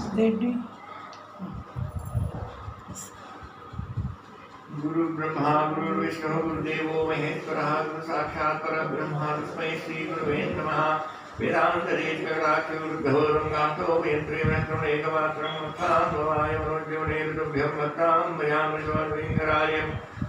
Ready. गुरु ब्रह्मा, गुरु विष्णु, गुरु देवो, महेश्वर, गुरु साक्षात पर ब्रह्मा तस्मै श्री गुरुवे नमः। वेदांत रेज कटाक्ष गुरुभ्यो रंगांतो वेन्द्रे वेन्द्रम एकमात्रम मत्तां भवाय मनोज्योरे गुरुभ्यं मत्तां मयामृतवर्विङ्गरायम्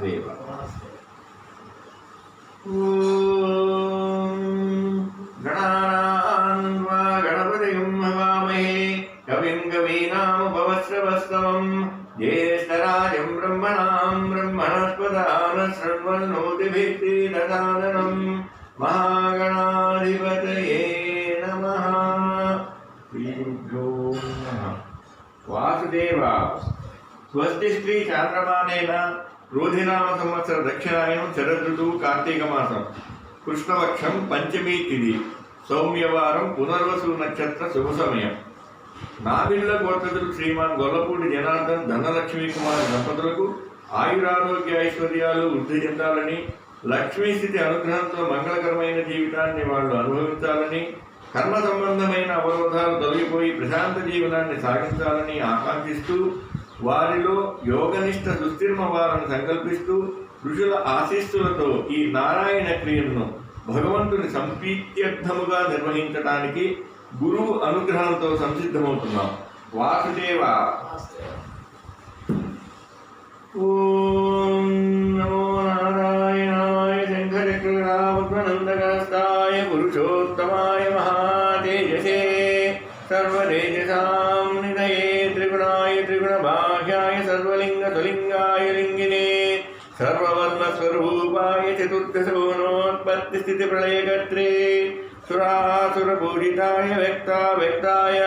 వాసుదేవ గణానాన్వా గణపతియం హవామహే. కవిం కవీనాముపవశ్రవస్తవం జ్యేష్ఠరాజం బ్రహ్మణాం బ్రహ్మణస్పదాన శృణ్వన్నోతిభిత్తిదానం మహాగణాధిపతయే నమ. శ్రీభ్యో నమ. వాసుదేవ స్వస్తి శ్రీ చాంద్రమానేన రోధినామ సంవత్సర దక్షిణాయనం శరదృతువు కార్తీక మాసం కృష్ణపక్షం పంచమీ తిథి సౌమ్యవారం పునర్వసు నక్షత్ర శుభ సమయం నావిళ్ళ గోత్రదులు శ్రీమాన్ గొల్లపూడి జనార్దన్ ధనలక్ష్మీ కుమార్ దంపతులకు ఆయురారోగ్య ఐశ్వర్యాలు వృద్ధి చెందాలని లక్ష్మీ స్థితి అనుగ్రహంతో మంగళకరమైన జీవితాన్ని వాళ్ళు అనుభవించాలని కర్మ సంబంధమైన అవరోధాలు తొలగిపోయి ప్రశాంత జీవనాన్ని సాగించాలని ఆకాంక్షిస్తూ వారిలో యోగనిష్ట సుస్థిర్మ వారిని సంకల్పిస్తూ ఋషుల ఆశీస్సులతో ఈ నారాయణ క్రియలను భగవంతుని సంపీత్యర్థముగా నిర్వహించడానికి గురువు అనుగ్రహంతో సంసిద్ధమవుతున్నాం. వాసుదేవ. ఓం నమో నారాయణాయ శంకరకృష్ణానందగస్తాయ పురుషోత్తమాయ మహాతేజసే సర్వతేజసాం चतुर्दशोत्पत्ति प्रलय कर्े सुरासुरपूजिताय व्यक्ता व्यक्ताय,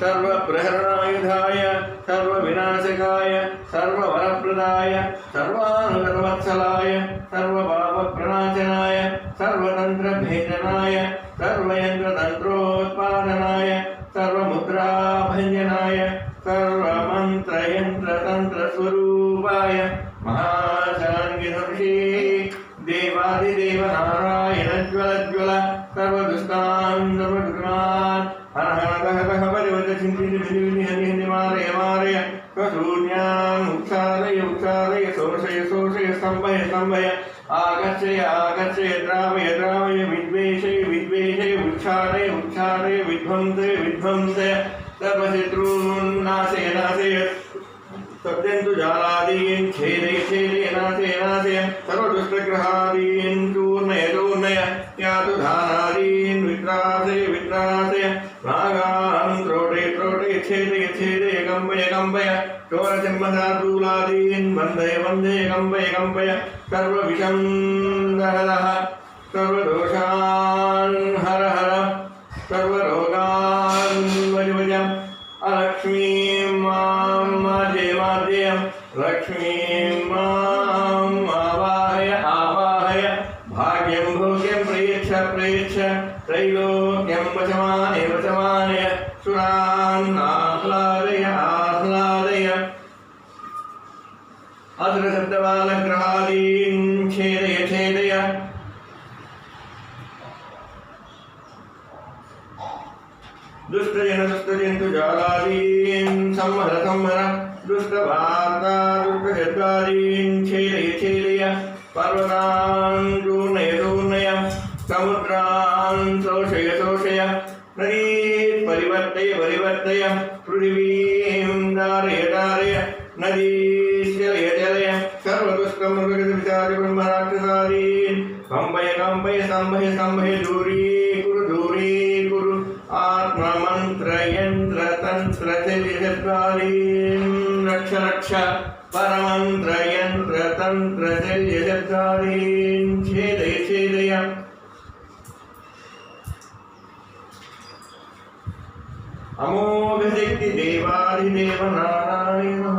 सर्वप्रहरणायुधाय, सर्वविनाशकाय, सर्ववरप्रदाय सर्वानुगतवत्सलाय सर्वपापप्रणाशनाय सर्वतन्त्रभेदनाय, सर्वयन्त्रतन्त्रोत्पादनाय, सर्वमुद्राभञ्जनाय, सर्वमन्त्रयन्त्रतन्त्रस्वरूप शून्यानुत्थानय उत्थानय शोषय शोषय, स्तम्भय स्तम्भय। आगच्छय आगच्छय द्रामय द्रामय विद्वेषय विद्वेषय उच्छानय उच्छानय विध्वंसय विध्वंसय। सर्वशत्रून् नाशय। नाशय सत्यन्तु जालादीन्, छेदय छेदय, नाशय नाशय। तु चोरसिंहशार्दूलादीन् बन्धय बन्धय कम्पय कम्पय सर्वविषं दह दह सर्वदोषान् हर हर, सर्वरोगान् वज वज। अलक्ष्मीं माँ माजे माजे, लक्ष्मीं माम् आवाहय आवाहय। भाग्यं, भोग्यं प्रयच्छ प्रयच्छ त्रैलोक्यं वचमानय वचमानय सुरान् आह्लादय अग्रशब्दबालग्रहादीन् छेदय छेदय दुष्टजन, दुष्टजन्तु संहर संहर। दुष्टवार्ता दुष्टशब्दादीन् छेदय छेदय पर्वतान् चूर्णय चूर्णय समुद्रान् शोषय शोषय। नदीत् परिवर्तय परिवर्तय। पृथिवीं सर्वदुष्टं मृगविचारि ब्रह्मराक्षसादीन् कम्पय कम्पय स्तम्भय स्तम्भय दूरीकुरु दूरीकुरु आत्ममन्त्रयन्त्रतन्त्रचल्यशब्दादीन् रक्ष रक्ष, परमंत्र, यंत्र, तंत्र परमन्त्रयन्त्रतन्त्रचल्यशब्दादीन् छेदय छेदय। अमोघशक्ति देवाधिदेव नारायणः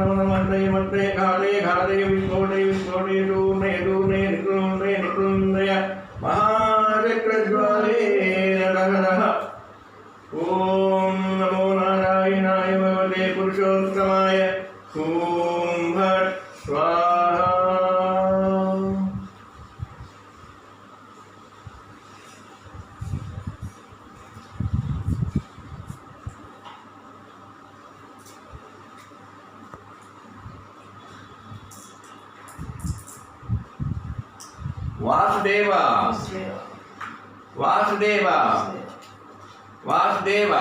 घाले घाले వాసుదేవ. వాసుదేవ. వాసుదేవ.